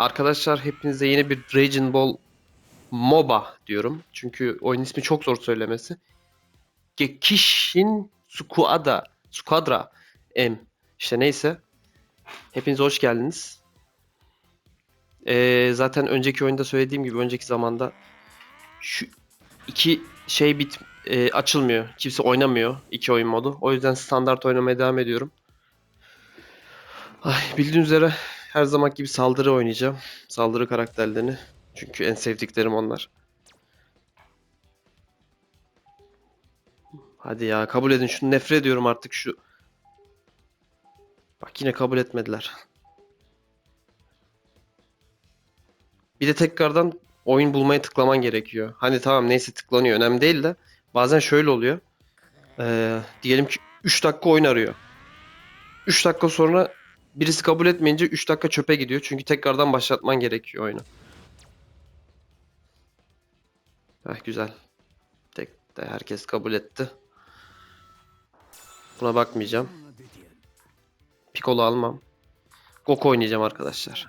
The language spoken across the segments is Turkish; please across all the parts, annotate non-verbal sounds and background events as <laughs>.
Arkadaşlar hepinize yeni bir Raging Ball MOBA diyorum. Çünkü oyun ismi çok zor söylemesi. Gekishin Squadra, Squadra M. İşte neyse. Hepiniz hoş geldiniz. Ee, zaten önceki oyunda söylediğim gibi önceki zamanda şu iki şey bit e, açılmıyor. Kimse oynamıyor iki oyun modu. O yüzden standart oynamaya devam ediyorum. Ay, bildiğiniz üzere her zaman gibi saldırı oynayacağım. Saldırı karakterlerini. Çünkü en sevdiklerim onlar. Hadi ya kabul edin şunu nefret ediyorum artık şu. Bak yine kabul etmediler. Bir de tekrardan oyun bulmaya tıklaman gerekiyor. Hani tamam neyse tıklanıyor önemli değil de bazen şöyle oluyor. Ee, diyelim ki 3 dakika oyun arıyor. 3 dakika sonra birisi kabul etmeyince 3 dakika çöpe gidiyor. Çünkü tekrardan başlatman gerekiyor oyunu. Heh, güzel. Tek de herkes kabul etti. Buna bakmayacağım. Piccolo almam. Goku oynayacağım arkadaşlar.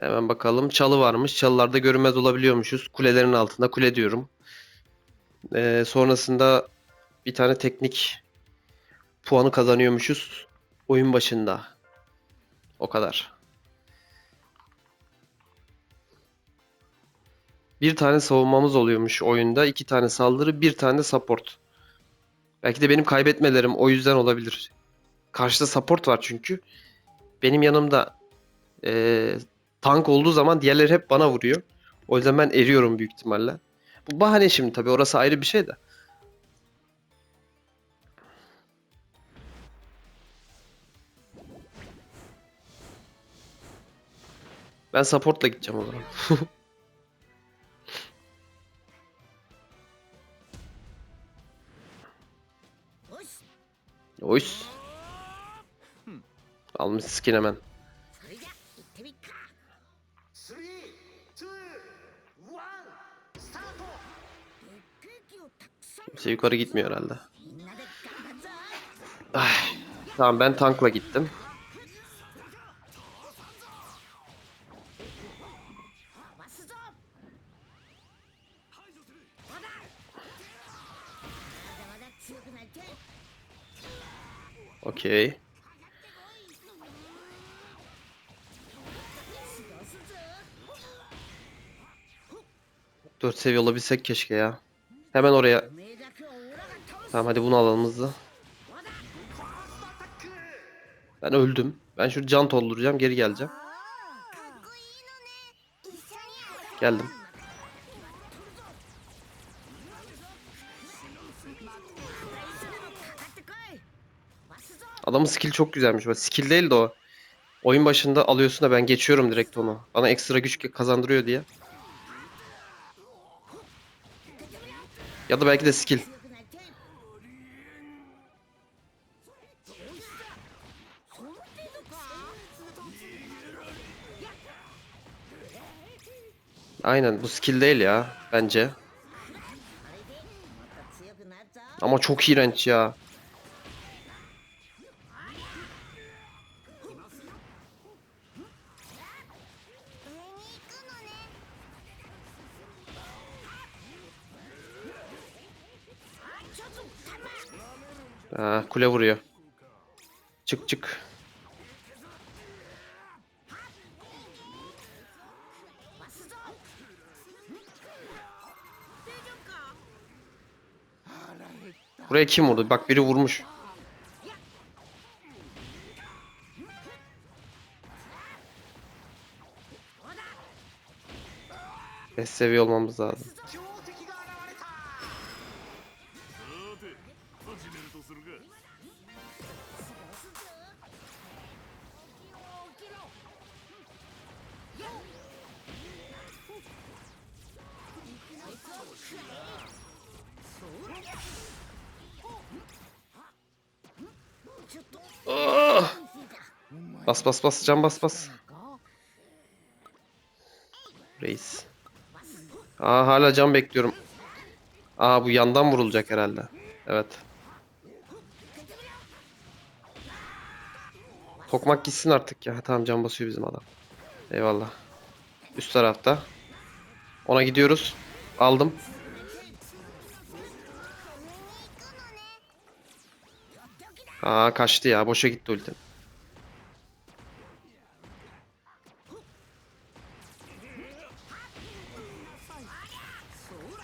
Hemen bakalım. Çalı varmış. Çalılarda görünmez olabiliyormuşuz. Kulelerin altında. Kule diyorum. Ee, sonrasında bir tane teknik puanı kazanıyormuşuz. Oyun başında. O kadar. Bir tane savunmamız oluyormuş oyunda. iki tane saldırı, bir tane support. Belki de benim kaybetmelerim o yüzden olabilir. Karşıda support var çünkü. Benim yanımda eee, tank olduğu zaman diğerleri hep bana vuruyor. O yüzden ben eriyorum büyük ihtimalle. Bu bahane şimdi tabii orası ayrı bir şey de. Ben supportla gideceğim o zaman. <laughs> Oys. Almış skin hemen. Kimse yukarı gitmiyor herhalde. Ay. Tamam ben tankla gittim. Okey. Dört seviye olabilsek keşke ya. Hemen oraya. Tamam hadi bunu alalım hızlı. Ben öldüm. Ben şu can dolduracağım geri geleceğim. Geldim. Adamın skill çok güzelmiş. Bak skill değil de o. Oyun başında alıyorsun da ben geçiyorum direkt onu. Bana ekstra güç kazandırıyor diye. Ya da belki de skill. Aynen bu skill değil ya bence. Ama çok iğrenç ya. Ha, kule vuruyor. Çık çık. Buraya kim vurdu? Bak biri vurmuş. Beş seviye olmamız lazım. Bas bas bas can bas bas. Reis. Aa hala can bekliyorum. Aa bu yandan vurulacak herhalde. Evet. Tokmak gitsin artık ya. Tamam can basıyor bizim adam. Eyvallah. Üst tarafta. Ona gidiyoruz. Aldım. Aa kaçtı ya. Boşa gitti ulti.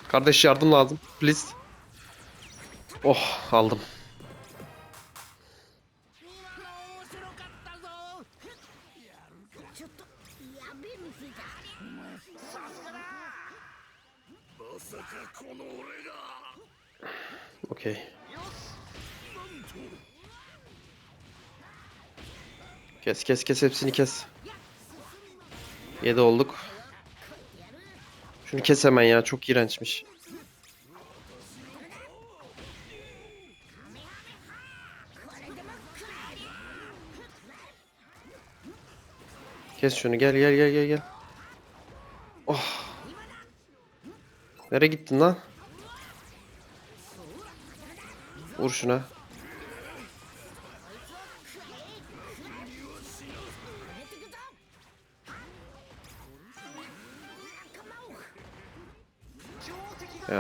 Kardeş yardım lazım. Please. Oh aldım. Okey. Kes kes kes hepsini kes. 7 olduk. Şunu kes hemen ya çok iğrençmiş. Kes şunu gel gel gel gel gel. Oh. Nereye gittin lan? Vur şuna.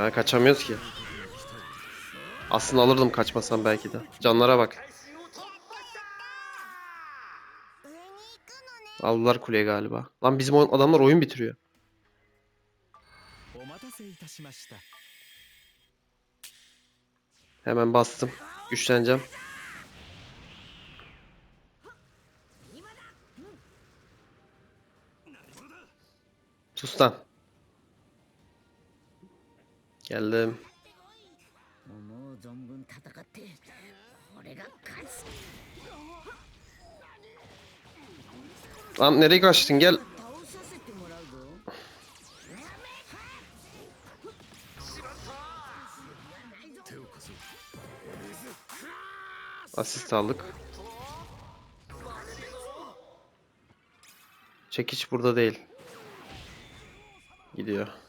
Ha kaçamıyoruz ki. Aslında alırdım kaçmasam belki de. Canlara bak. Aldılar kuleye galiba. Lan bizim adamlar oyun bitiriyor. Hemen bastım. Güçleneceğim. Sus lan. Geldim. Lan nereye kaçtın gel. Asist aldık. Çekiç burada değil. Gidiyor.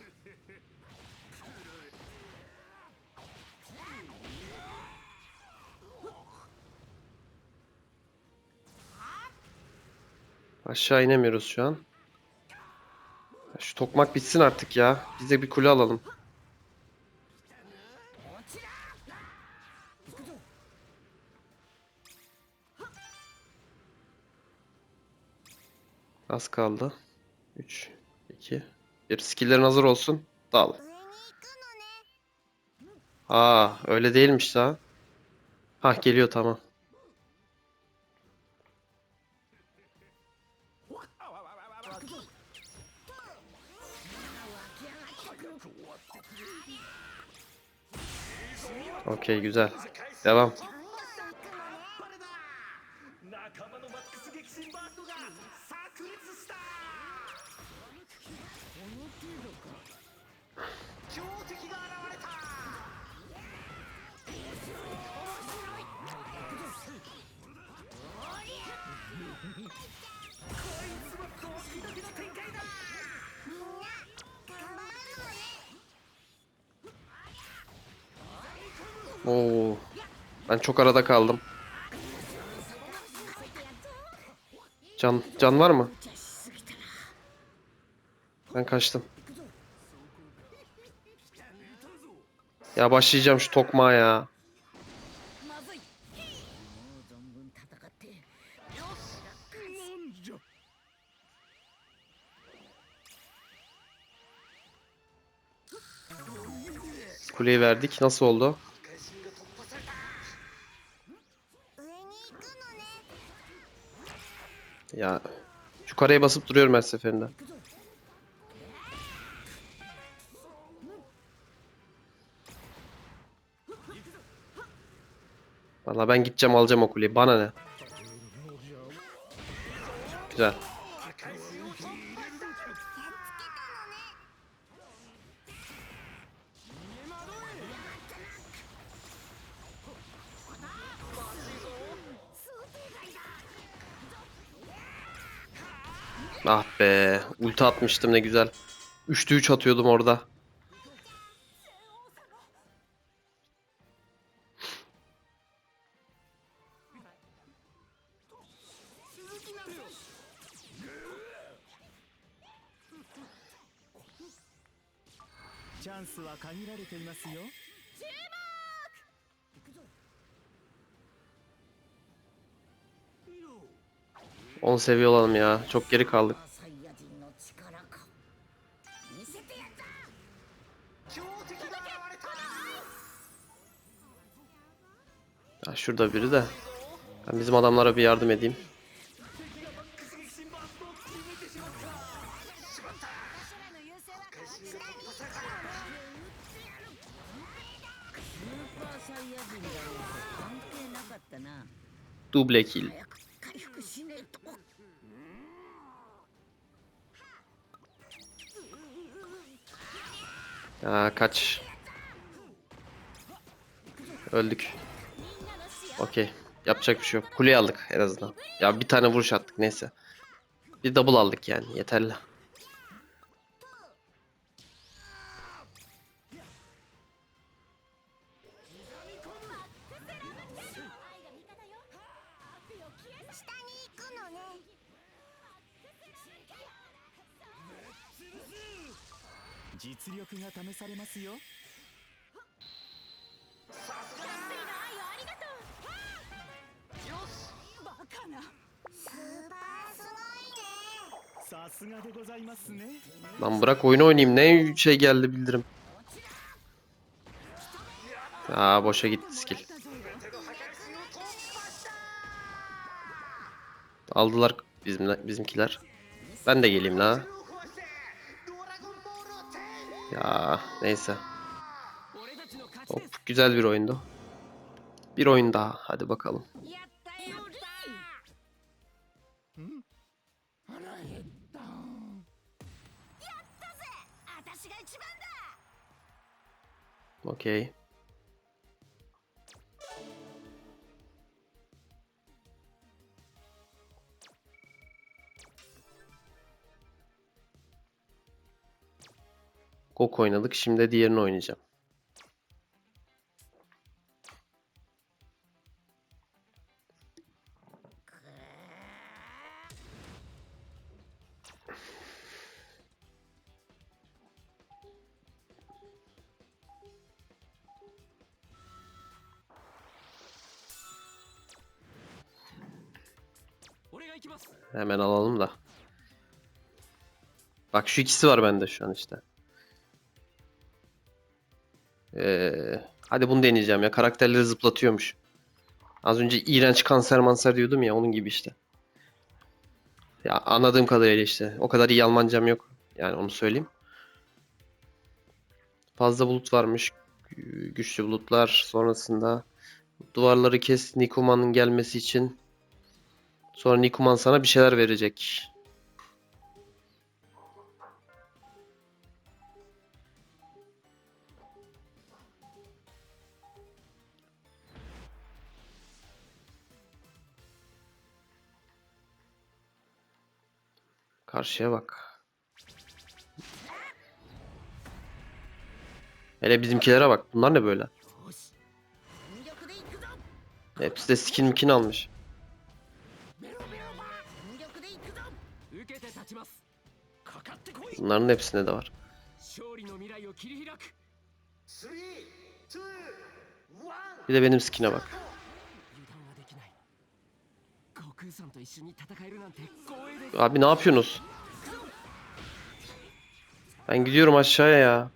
Aşağı inemiyoruz şu an. Şu tokmak bitsin artık ya. Biz de bir kule alalım. Az kaldı. 3, 2, 1. Skill'lerin hazır olsun. Dal. Aa öyle değilmiş daha. Hah geliyor tamam. Okey güzel. Devam. Oo. Ben çok arada kaldım. Can, can var mı? Ben kaçtım. Ya başlayacağım şu tokmağa ya. Kuleyi verdik. Nasıl oldu? Ya şu kareye basıp duruyorum her seferinde. Valla ben gideceğim alacağım o kuleyi. Bana ne? Güzel. Ah be. Ulti atmıştım ne güzel. 3'te 3 atıyordum orada. Onu seviye olalım ya. Çok geri kaldık. Ya şurada biri de. Ben bizim adamlara bir yardım edeyim. Duble kill. Ya kaç. Öldük. Okey. Yapacak bir şey yok. Kuleyi aldık en azından. Ya bir tane vuruş attık neyse. Bir double aldık yani yeterli. atıyor. Lan bırak oyunu oynayayım. Ne şey geldi bildirim. Aa boşa gitti skill. Aldılar bizim bizimkiler. Ben de geleyim la. Ya neyse. Hop güzel bir oyundu. Bir oyun daha hadi bakalım. Okey. Gok oynadık. Şimdi diğerini oynayacağım. Hemen alalım da. Bak şu ikisi var bende şu an işte. Ee, hadi bunu deneyeceğim ya. Karakterleri zıplatıyormuş. Az önce iğrenç kanser manser diyordum ya onun gibi işte. Ya anladığım kadarıyla işte. O kadar iyi Almancam yok. Yani onu söyleyeyim. Fazla bulut varmış. Gü- Güçlü bulutlar. Sonrasında duvarları kes Nikuman'ın gelmesi için. Sonra Nikuman sana bir şeyler verecek. Karşıya bak. Hele bizimkilere bak. Bunlar ne böyle? Hepsi de skin mikin almış. Bunların hepsinde de var. Bir de benim skin'e bak. Abi ne yapıyorsunuz? Ben gidiyorum aşağıya ya.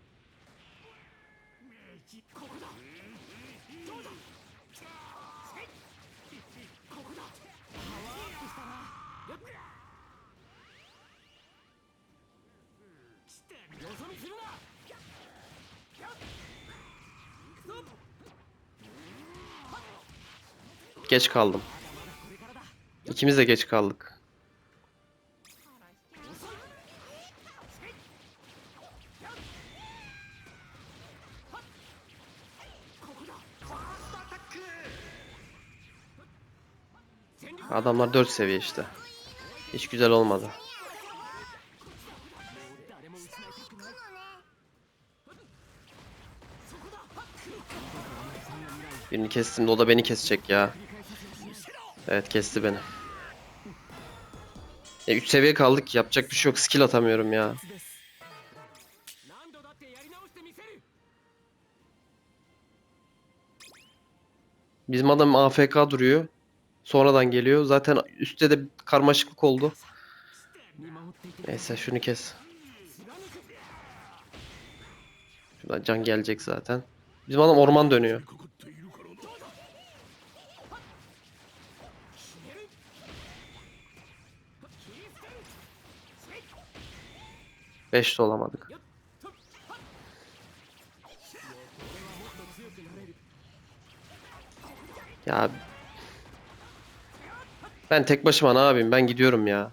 Geç kaldım. İkimiz de geç kaldık. Adamlar 4 seviye işte. Hiç güzel olmadı. Birini kestim de o da beni kesecek ya. Evet kesti beni. E 3 seviye kaldık yapacak bir şey yok skill atamıyorum ya. Bizim adam AFK duruyor. Sonradan geliyor. Zaten üstte de karmaşıklık oldu. Neyse şunu kes. Şuradan can gelecek zaten. Bizim adam orman dönüyor. 5 de olamadık. Ya ben tek başıma ne yapayım? Ben gidiyorum ya.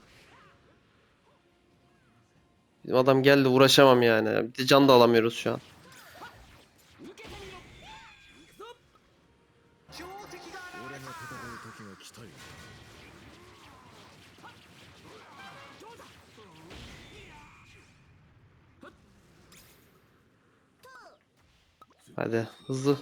Bizim adam geldi uğraşamam yani. Bir de can da alamıyoruz şu an. Hadi hızlı.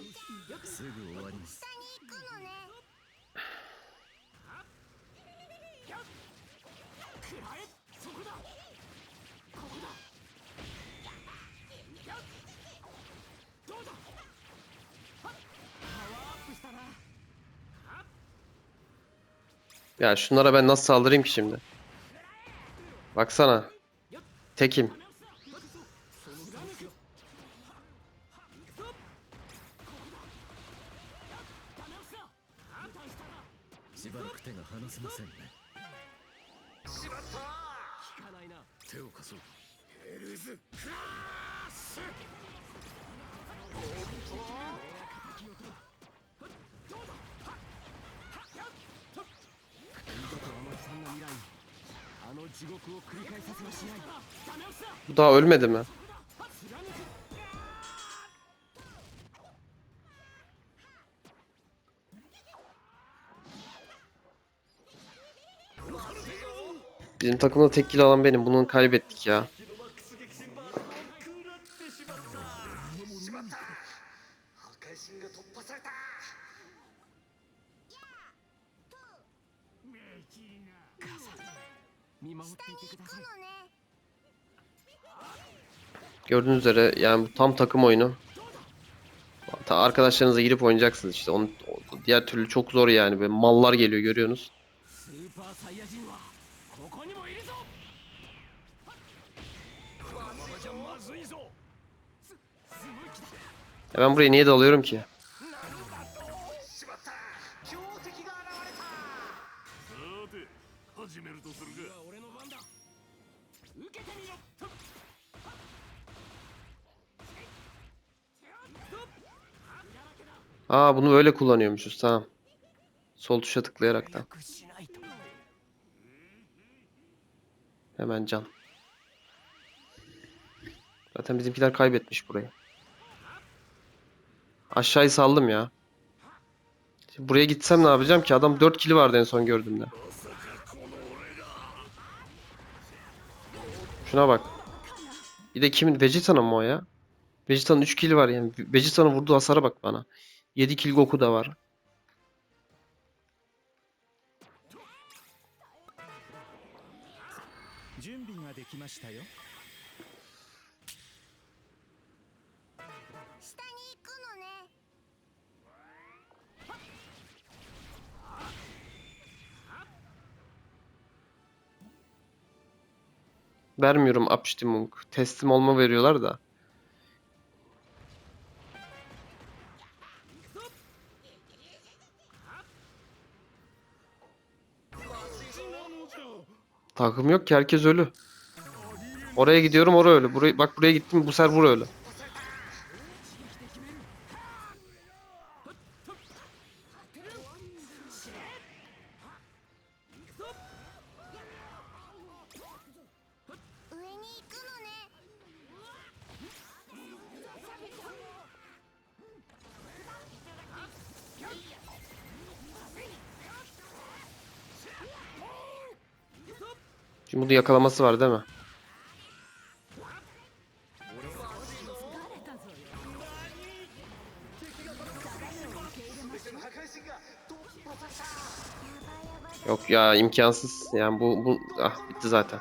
Ya şunlara ben nasıl saldırayım ki şimdi? Baksana. Tekim. 手が離せませんね。しまった効かないな。手を貸そうヘルズクラッシュ二度と。あの悲惨な未来にあの地獄を繰り返させはしないダメ押しだ Bu daha ölmedi mi? Bizim takımda tek kill alan benim. Bunu kaybettik ya. Gördüğünüz üzere yani bu tam takım oyunu. Ta arkadaşlarınıza girip oynayacaksınız işte. Onu, diğer türlü çok zor yani. Böyle mallar geliyor görüyorsunuz. Ya ben buraya niye dalıyorum ki? Aa bunu böyle kullanıyormuşuz tamam. Sol tuşa tıklayarak tıklayaraktan. Hemen can. Zaten bizimkiler kaybetmiş burayı. Aşağıyı saldım ya. Şimdi buraya gitsem ne yapacağım ki? Adam 4 kili vardı en son gördüğümde. Şuna bak. Bir de kimin? Vegeta'nın mı o ya? Vegeta'nın 3 kili var yani. Vegeta'nın vurduğu hasara bak bana. 7 kill Goku da var. " Vermiyorum Abstimmung. Teslim olma veriyorlar da. Takım yok ki herkes ölü. Oraya gidiyorum oraya ölü. Buraya, bak buraya gittim bu sefer buraya ölü. Şimdi bunun yakalaması var değil mi? Yok ya imkansız. Yani bu bu ah bitti zaten.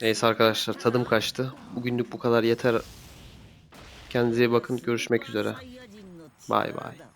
Neyse arkadaşlar tadım kaçtı. Bugünlük bu kadar yeter. Kendinize iyi bakın. Görüşmek üzere. Bye bye.